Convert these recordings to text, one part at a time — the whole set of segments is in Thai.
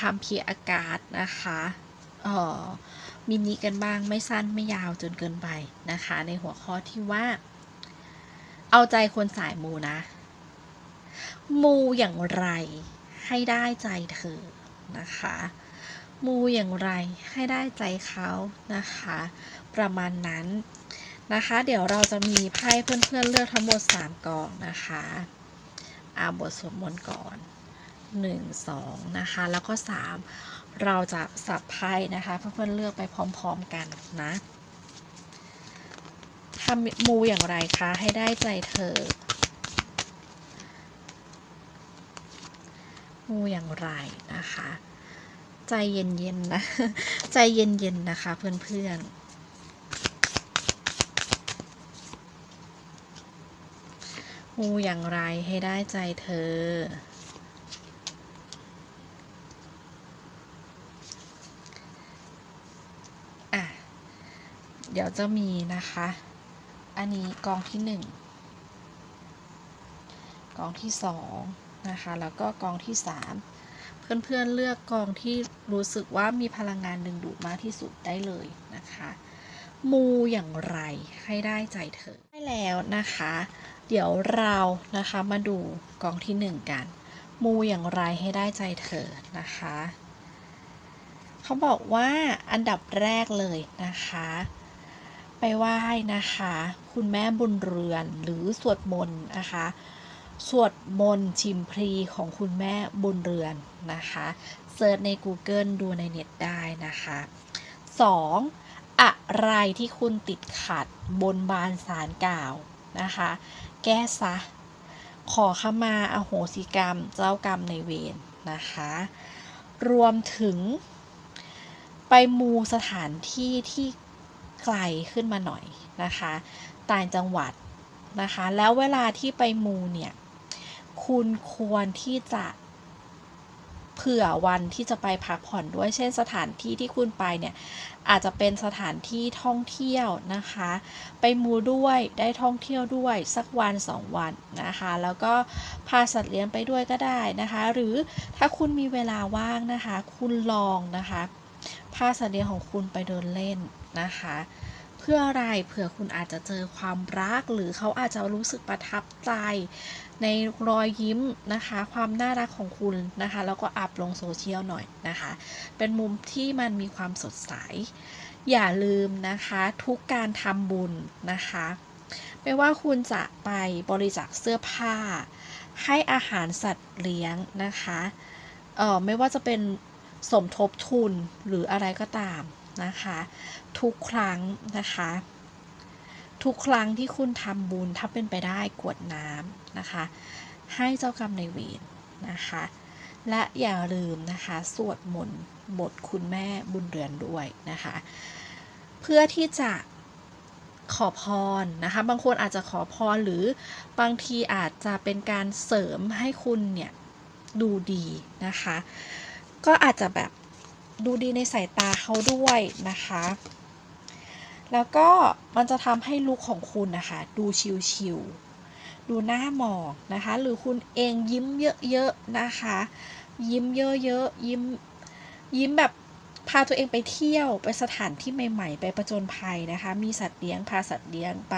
ทำเพียอากาศนะคะเอ่อมินิกันบ้างไม่สั้นไม่ยาวจนเกินไปนะคะ ในหัวข้อที่ว่า เอาใจคนสายมูนะ มูอย่างไรให้ได้ใจเธอนะคะ มูอย่างไรให้ได้ใจเขานะคะ ประมาณนั้นนะคะ เดี๋ยวเราจะมีไพ่เพื่อนๆเลือกทั้งหมด 3กองนะคะอ่าบทสวดมนต์ก่อน 1 2 นะคะ แล้วก็ 3 เราจะสับไพ่นะคะ เพื่อนๆเลือกไปพร้อมๆกันนะทำมูอย่างไรคะ ให้ได้ใจเธอ มูอย่างไรนะคะ ใจเย็นๆนะ ใจเย็นๆนะคะเพื่อนๆมูอย่างไรให้ได้ใจเธอ เดี๋ยวจะมีนะคะ อันนี้กองที่หนึ่งกองที่สองนะคะ แล้วก็กองที่สามเพื่อนๆเลือกกองที่รู้สึกว่ามีพลังงานดึงดูดมากที่สุดได้เลยนะคะ มูอย่างไรให้ได้ใจเธอได้แล้วนะคะ เดี๋ยวเรานะคะมาดูกองที่หนึ่งกัน มูอย่างไรให้ได้ใจเธอนะคะเขาบอกว่าอันดับแรกเลยนะคะ ไปไหว้นะคะ คุณแม่บุญเรือนหรือสวดมนต์นะคะสวดมนต์ชิมพรีของคุณแม่บุญเรือนนะคะเซิร์ชใน Google ดูในเน็ตได้นะคะ 2. อะไรที่คุณติดขัดบนบานสารกล่าวนะคะ แก้ซะ ขอขมาอโหสิกรรมเจ้ากรรมในเวรนะคะ รวมถึง ไปมูสถานที่ที่ ไกลขึ้นมาหน่อยนะคะต่างจังหวัดนะคะ แล้วเวลาที่ไปมูเนี่ย คุณควรที่จะเผื่อวันที่จะไปพักผ่อนด้วย เช่นสถานที่ที่คุณไปเนี่ย อาจจะเป็นสถานที่ท่องเที่ยวนะคะ ไปมูด้วยได้ท่องเที่ยวด้วยสักวันสองวันนะคะ แล้วก็พาสัตว์เลี้ยงไปด้วยก็ได้นะคะ หรือถ้าคุณมีเวลาว่างนะคะ คุณลองนะคะ พาสัตว์เลี้ยงของคุณไปเดินเล่นนะคะ เพื่ออะไรเผื่อคุณอาจจะเจอความรัก หรือเขาอาจจะรู้สึกประทับใจ ในรอยยิ้มนะคะ ความน่ารักของคุณนะคะ แล้วก็อัพลงโซเชียลหน่อยนะคะ เป็นมุมที่มันมีความสดใส อย่าลืมนะคะทุกการทำบุญนะคะไม่ว่าคุณจะไปบริจาคเสื้อผ้า ให้อาหารสัตว์เลี้ยงนะคะ เออไม่ว่าจะเป็น สมทบทุนหรืออะไรก็ตามนะคะ ทุกครั้งนะคะ ทุกครั้งที่คุณทำบุญถ้าเป็นไปได้กวดน้ำนะคะ ให้เจ้ากรรมในายเวรนะคะ และอย่าลืมนะคะสวดมนต์บทคุณแม่บุญเรือนด้วยนะคะ เพื่อที่จะขอพรนะคะ บางคนอาจจะขอพรหรือบางทีอาจจะเป็นการเสริมให้คุณเนี่ยดูดีนะคะ ก็อาจจะแบบดูดีในสายตาเขาด้วยนะคะ แล้วก็มันจะทำให้ลุคของคุณนะคะ ดูชิวๆดูหน้าหมองนะคะ หรือคุณเองยิ้มเยอะๆนะคะ ยิ้มเยอะๆ ยิ้มยิ้มแบบพาตัวเองไปเที่ยวไปสถานที่ใหม่ ๆ ไปประจนภัยนะคะ มีสัตว์เลี้ยงพาสัตว์เลี้ยงไป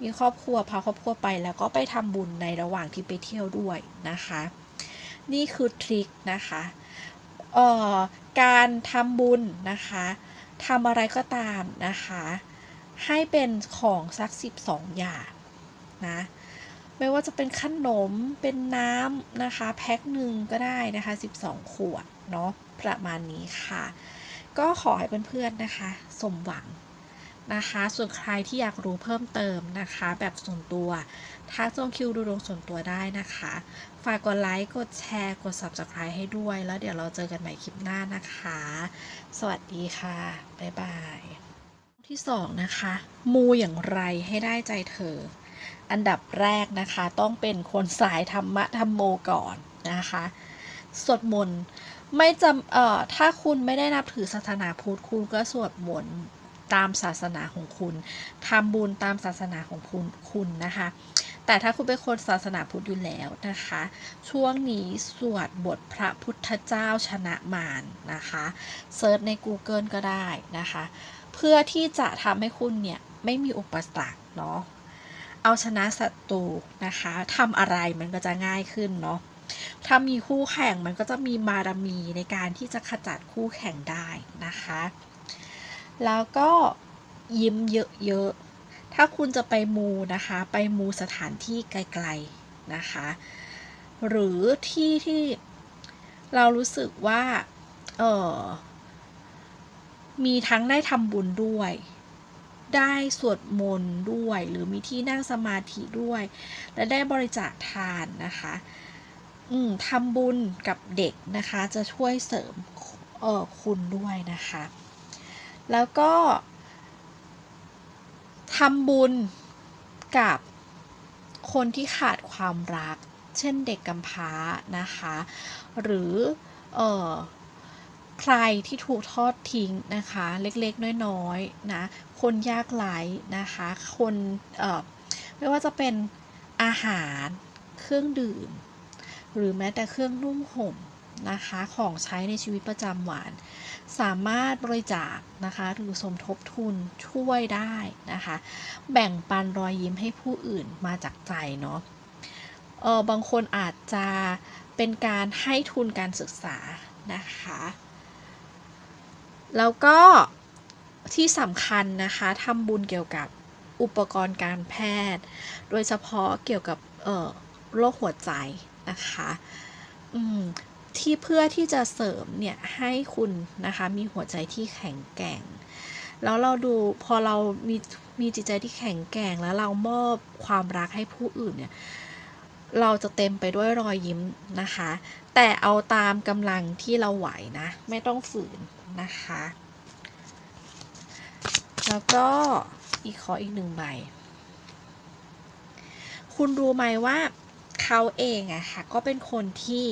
มีครอบครัวพาครอบครัวไป แล้วก็ไปทำบุญในระหว่างที่ไปเที่ยวด้วยนะคะ นี่คือทริคนะคะ การทำบุญนะคะทำอะไรก็ตามนะคะ ให้เป็นของสัก 12 อย่างนะไม่ว่าจะเป็นขนมเป็นน้ำนะคะ แพ็คหนึ่งก็ได้นะคะ 12 ขวดเนาะประมาณนี้ค่ะ ก็ขอให้เพื่อนๆนะคะ สมหวัง นะคะ ส่วนใครที่อยากรู้เพิ่มเติมนะคะ แบบส่วนตัวทักจองคิวดูดวงส่วนตัวได้นะคะ ฝากกดไลค์ กดแชร์ กด subscribe ให้ด้วย แล้วเดี๋ยวเราเจอกันใหม่คลิปหน้านะคะ สวัสดีค่ะ บ๊ายบาย ที่สองนะคะ มูอย่างไรให้ได้ใจเธอ อันดับแรกนะคะ ต้องเป็นคนสายธรรมะธรรมโมก่อนนะคะสวดมนต์ไม่จำเอ่อถ้าคุณไม่ได้นับถือศาสนาพุทธคุณก็สวดมนต์ ตามศาสนาของคุณทำบุญตามศาสนาของคุณคุณนะคะ แต่ถ้าคุณเป็นคนศาสนาพุทธอยู่แล้วนะคะ ช่วงนี้สวดบทพระพุทธเจ้าชนะมารนะคะเซิร์ชใน Google ก็ได้นะคะ เพื่อที่จะทำให้คุณเนี่ยไม่มีอุปสรรคเนาะเอาชนะศัตรูนะคะทำอะไรมันก็จะง่ายขึ้นเนาะถ้ามีคู่แข่งมันก็จะมีบารมีในการที่จะขจัดคู่แข่งได้นะคะ แล้วก็ยิ้มเยอะๆ ถ้าคุณจะไปมูนะคะ ไปมูสถานที่ไกลๆนะคะ หรือที่ที่เรารู้สึกว่า เออมีทั้งได้ทำบุญด้วย ได้สวดมนต์ด้วย หรือมีที่นั่งสมาธิด้วย และได้บริจาคทานนะคะ อืมทำบุญกับเด็กนะคะ จะช่วยเสริมเออคุณด้วยนะคะ แล้วก็ทำบุญกับคนที่ขาดความรัก เช่นเด็กกำพร้านะคะ หรือเออใครที่ถูกทอดทิ้งนะคะ เล็กๆ น้อยๆ นะ คนยากไร้นะคะ คนเออไม่ว่าจะเป็นอาหาร เครื่องดื่ม หรือแม้แต่เครื่องนุ่มห่ม นะคะของใช้ในชีวิตประจำวัน สามารถบริจาคนะคะหรือสมทบทุนช่วยได้นะคะ แบ่งปันรอยยิ้มให้ผู้อื่นมาจากใจเนาะเออบางคนอาจจะเป็นการให้ทุนการศึกษานะคะ แล้วก็ที่สำคัญนะคะทำบุญเกี่ยวกับอุปกรณ์การแพทย์ โดยเฉพาะเกี่ยวกับโรคหัวใจนะคะอืม ที่เพื่อที่จะเสริมเนี่ยให้คุณนะคะมีหัวใจที่แข็งแกร่ง แล้วเราดูพอเรามีมีจิตใจที่แข็งแกร่งแล้วเรามอบความรักให้ผู้อื่นเนี่ยเราจะเต็มไปด้วยรอยยิ้มนะคะ แต่เอาตามกำลังที่เราไหวนะ ไม่ต้องฝืนนะคะ แล้วก็อีกขออีกหนึ่งใบ คุณรู้ไหมว่าเขาเองอะค่ะก็เป็นคนที่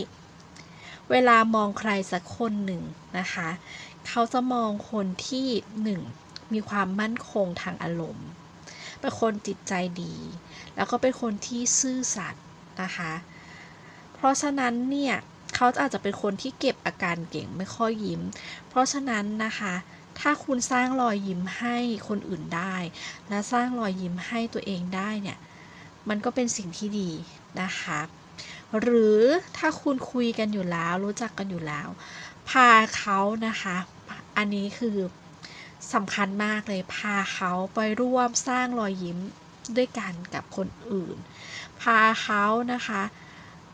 เวลามองใครสักคนหนึ่งนะคะ เขาจะมองคนที่หนึ่งมีความมั่นคงทางอารมณ์ เป็นคนจิตใจดี แล้วก็เป็นคนที่ซื่อสัตย์นะคะ เพราะฉะนั้นเนี่ยเขาอาจจะเป็นคนที่เก็บอาการเก่งไม่ค่อยยิ้ม เพราะฉะนั้นนะคะ ถ้าคุณสร้างรอยยิ้มให้คนอื่นได้ และสร้างรอยยิ้มให้ตัวเองได้เนี่ย มันก็เป็นสิ่งที่ดีนะคะ หรือถ้าคุณคุยกันอยู่แล้วรู้จักกันอยู่แล้ว พาเขานะคะ อันนี้คือสำคัญมากเลยพาเขาไปร่วมสร้างรอยยิ้มด้วยกันกับคนอื่น พาเขานะคะ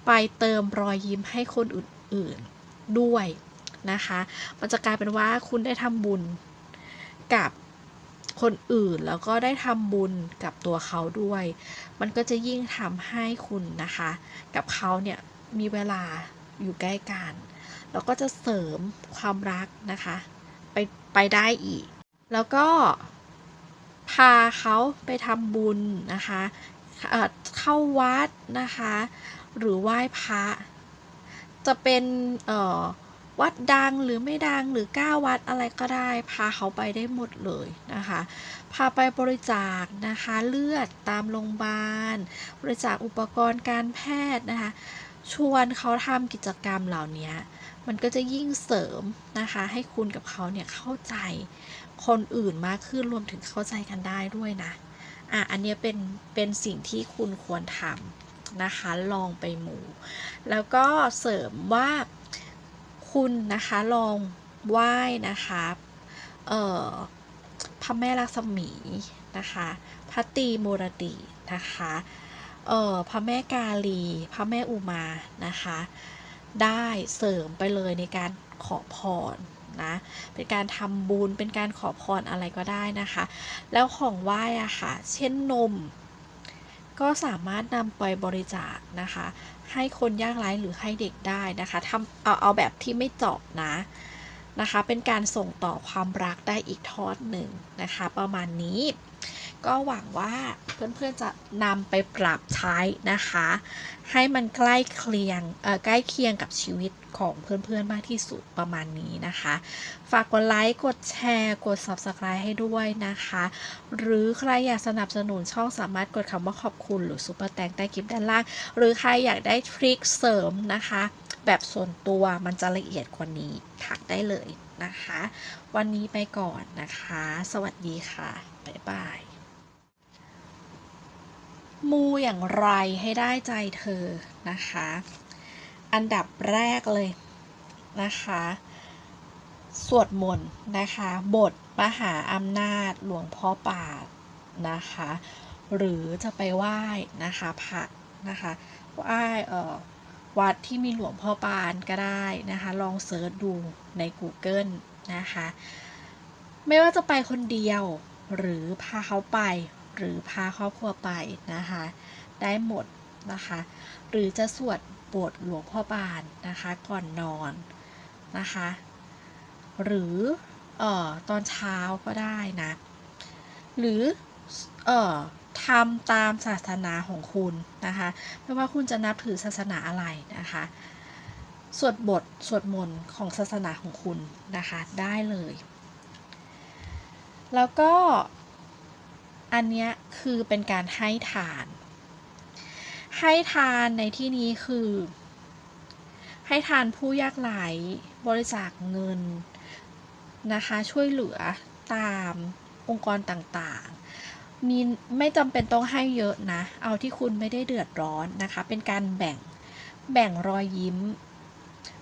ไปเติมรอยยิ้มให้คนอื่นๆด้วยนะคะ มันจะกลายเป็นว่าคุณได้ทำบุญกับ คนอื่นแล้วก็ได้ทำบุญกับตัวเขาด้วย มันก็จะยิ่งทำให้คุณนะคะ กับเขาเนี่ยมีเวลาอยู่ใกล้กัน แล้วก็จะเสริมความรักนะคะ ไปไปได้อีก แล้วก็พาเขาไปทำบุญนะคะเข้าวัดนะคะ หรือไหว้พระ จะเป็นเอ่อ วัดดังหรือไม่ดังหรือก้าวัดอะไรก็ได้ พาเขาไปได้หมดเลยนะคะ พาไปบริจาคนะคะเลือดตามโรงพยาบาล บริจาคอุปกรณ์การแพทย์นะคะ ชวนเขาทำกิจกรรมเหล่านี้มันก็จะยิ่งเสริมนะคะ ให้คุณกับเขาเนี่ยเข้าใจคนอื่นมากขึ้นรวมถึงเข้าใจกันได้ด้วยนะอะอันนี้เป็นเป็นสิ่งที่คุณควรทำนะคะ ลองไปหมู่ แล้วก็เสริมว่า คุณนะคะลองไหว้นะคะเอ่อพระแม่ลักษมีนะคะพระตรีมูรตินะคะเอ่อพระแม่กาลี พระแม่อุมานะคะได้เสริมไปเลยในการขอพรนะเป็นการทำบุญเป็นการขอพรอะไรก็ได้นะคะ แล้วของไหว้อะค่ะ เช่นนม ก็สามารถนำไปบริจาคนะคะ ให้คนยากไร้หรือให้เด็กได้นะคะทำเอาเอาแบบที่ไม่เจาะนะนะคะ เป็นการส่งต่อความรักได้อีกทอดหนึ่งนะคะ ประมาณนี้ ก็หวังว่าเพื่อนๆจะนำไปปรับใช้นะคะ ให้มันใกล้เคียงเอ่อใกล้เคียงกับชีวิตของเพื่อนๆมากที่สุดประมาณนี้นะคะ ฝากกดไลค์กดแชร์ กด Subscribe ให้ด้วยนะคะ หรือใครอยากสนับสนุนช่องสามารถกดคำว่าขอบคุณหรือซุปเปอร์แตงใต้คลิปด้านล่าง หรือใครอยากได้ทริคเสริมนะคะ แบบส่วนตัวมันจะละเอียดกว่านี้ทักได้เลยนะคะ วันนี้ไปก่อนนะคะ สวัสดีค่ะ บ๊ายบาย มูอย่างไรให้ได้ใจเธอนะคะ อันดับแรกเลยนะคะ สวดมนต์นะคะ บทมหาอำนาจหลวงพ่อป่านะคะ หรือจะไปไหว้นะคะพระนะคะไหว้เอ่อวัดที่มีหลวงพ่อปานก็ได้นะคะ ลองเซิร์ชดูใน Google นะคะ ไม่ว่าจะไปคนเดียวหรือพาเขาไป หรือพาครอบครัวไปนะคะ ได้หมดนะคะ หรือจะสวดบทหลวงพ่อบานนะคะก่อนนอนนะคะ หรือเอ่อตอนเช้าก็ได้นะ หรือเอ่อทำตามศาสนาของคุณนะคะ ไม่ว่าคุณจะนับถือศาสนาอะไรนะคะ สวดบทสวดมนต์ของศาสนาของคุณนะคะได้เลย แล้วก็ อันนี้คือเป็นการให้ทาน ให้ทานในที่นี้คือ ให้ทานผู้ยากไร้บริจาคเงินนะคะช่วยเหลือตามองค์กรต่างๆ มีไม่จำเป็นต้องให้เยอะนะ เอาที่คุณไม่ได้เดือดร้อนนะคะ เป็นการแบ่งแบ่งรอยยิ้ม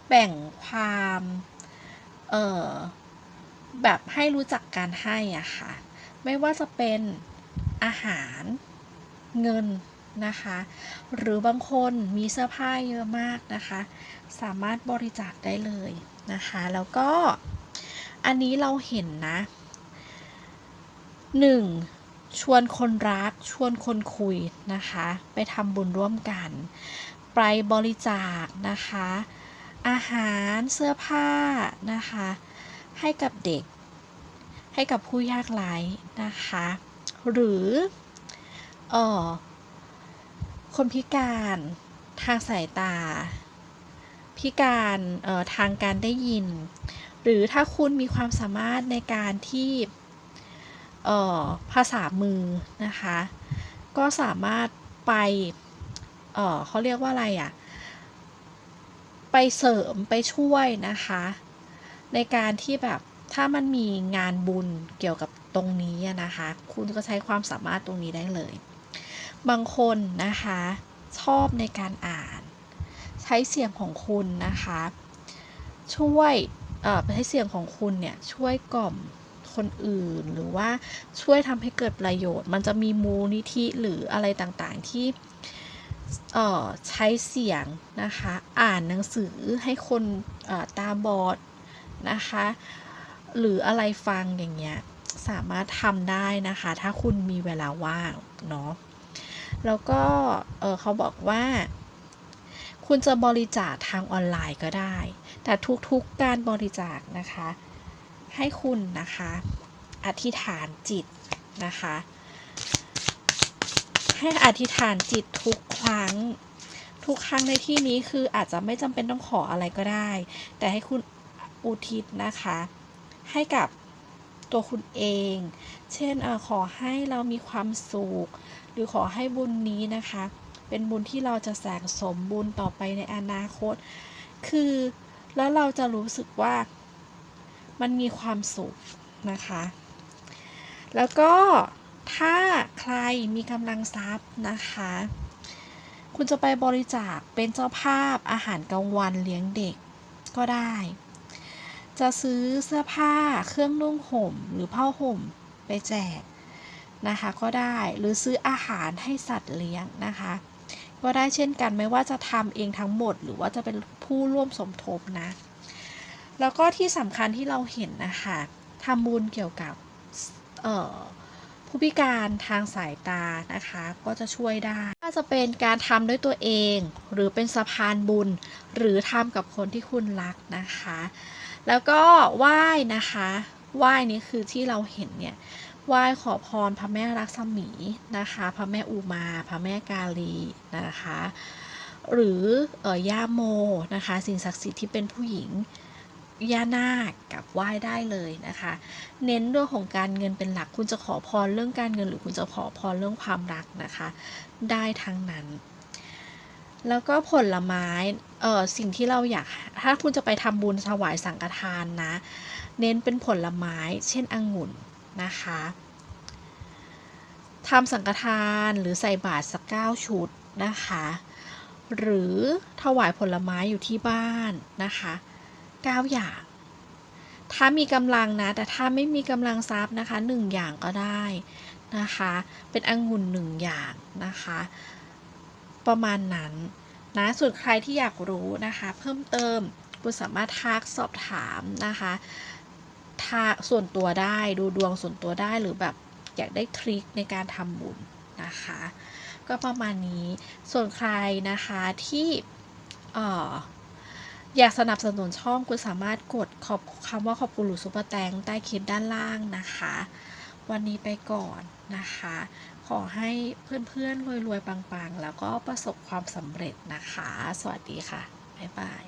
แบ่งความเออแบบให้รู้จักการให้อะค่ะ ไม่ว่าจะเป็น อาหารเงินนะคะ หรือบางคนมีเสื้อผ้าเยอะมากนะคะ สามารถบริจาคได้เลยนะคะ แล้วก็อันนี้เราเห็นนะ 1. ชวนคนรัก ชวนคนคุยนะคะ ไปทำบุญร่วมกัน ไปบริจาคนะคะ อาหารเสื้อผ้านะคะ ให้กับเด็ก ให้กับผู้ยากไร้นะคะ หรือเออคนพิการทางสายตา พิการเออทางการได้ยิน หรือถ้าคุณมีความสามารถในการที่เออภาษามือนะคะ ก็สามารถไปเออเขาเรียกว่าอะไรอะ่ะ ไปเสริมไปช่วยนะคะ ในการที่แบบ ถ้ามันมีงานบุญเกี่ยวกับตรงนี้นะคะ คุณก็ใช้ความสามารถตรงนี้ได้เลย บางคนนะคะ ชอบในการอ่าน ใช้เสียงของคุณนะคะ ช่วยเอ่อใช้เสียงของคุณเนี่ยช่วยกล่อมคนอื่นหรือว่าช่วยทำให้เกิดประโยชน์ มันจะมีมูลนิธิหรืออะไรต่างๆที่เอ่อใช้เสียงนะคะ อ่านหนังสือให้คนตาบอดนะคะ หรืออะไรฟังอย่างเงี้ยสามารถทำได้นะคะ ถ้าคุณมีเวลาว่างเนาะแล้วก็เออเขาบอกว่า คุณจะบริจาคทางออนไลน์ก็ได้ แต่ทุกๆการบริจาคนะคะ ให้คุณนะคะ อธิษฐานจิตนะคะ ให้อธิษฐานจิตทุกครั้ง ทุกครั้งในที่นี้คืออาจจะไม่จำเป็นต้องขออะไรก็ได้ แต่ให้คุณอุทิศนะคะ ให้กับตัวคุณเอง เช่นอขอให้เรามีความสุข หรือขอให้บุญนี้นะคะ เป็นบุญที่เราจะแสงสมบุญต่อไปในอนาคต คือแล้วเราจะรู้สึกว่ามันมีความสุขนะคะ แล้วก็ถ้าใครมีกำลังทรัพย์นะคะ คุณจะไปบริจาคเป็นเจ้าภาพอาหารกลางวันเลี้ยงเด็กก็ได้ จะซื้อเสื้อผ้าเครื่องนุ่งห่มหรือผ้าห่มไปแจกนะคะ ก็ได้หรือซื้ออาหารให้สัตว์เลี้ยงนะคะ ก็ได้เช่นกันไม่ว่าจะทำเองทั้งหมด หรือว่าจะเป็นผู้ร่วมสมทบนะ แล้วก็ที่สำคัญที่เราเห็นนะคะทำบุญเกี่ยวกับผู้พิการทางสายตานะคะ ก็จะช่วยได้ถ้าจะเป็นการทำด้วยตัวเอง หรือเป็นสะพานบุญ หรือทำกับคนที่คุณรักนะคะ แล้วก็ไหว้นะคะไหว้นี่คือที่เราเห็นเนี่ยไหว้ขอพรพระแม่ลักษมีนะคะพระแม่อุมาพระแม่กาลีนะคะ หรือเอ่อย่าโมนะคะ สิ่งศักดิ์สิทธิ์ที่เป็นผู้หญิงย่านาคกับไหว้ได้เลยนะคะ เน้นเรื่องของการเงินเป็นหลักคุณจะขอพรเรื่องการเงิน หรือคุณจะขอพรเรื่องความรักนะคะ ได้ทั้งนั้น แล้วก็ผลไม้ เอ่อสิ่งที่เราอยาก ถ้าคุณจะไปทำบุญถวายสังฆทานนะ เน้นเป็นผลไม้ เช่นองุ่นนะคะทำสังฆทานหรือใส่บาตรสักเก้าชุดนะคะ หรือถวายผลไม้อยู่ที่บ้านนะคะเก้าอย่าง ถ้ามีกำลังนะ แต่ถ้าไม่มีกำลังทรัพย์นะคะหนึ่งอย่างก็ได้นะคะ เป็นองุ่นหนึ่งอย่างนะคะ ประมาณนั้นนะส่วนใครที่อยากรู้นะคะ เพิ่มเติมคุณสามารถทักสอบถามนะคะทาส่วนตัวได้ดูดวงส่วนตัวได้หรือแบบอยากได้ทริคในการทำบุญนะคะ ก็ประมาณนี้ส่วนใครนะคะที่เอออยากสนับสนุนช่องคุณสามารถกดขอบคำว่าขอบคุณหรือซุปเปอร์แตงใต้คลิปด้านล่างนะคะ วันนี้ไปก่อนนะคะ ขอให้เพื่อนๆรวยๆปังๆ แล้วก็ประสบความสำเร็จนะคะ สวัสดีค่ะ บ๊ายบาย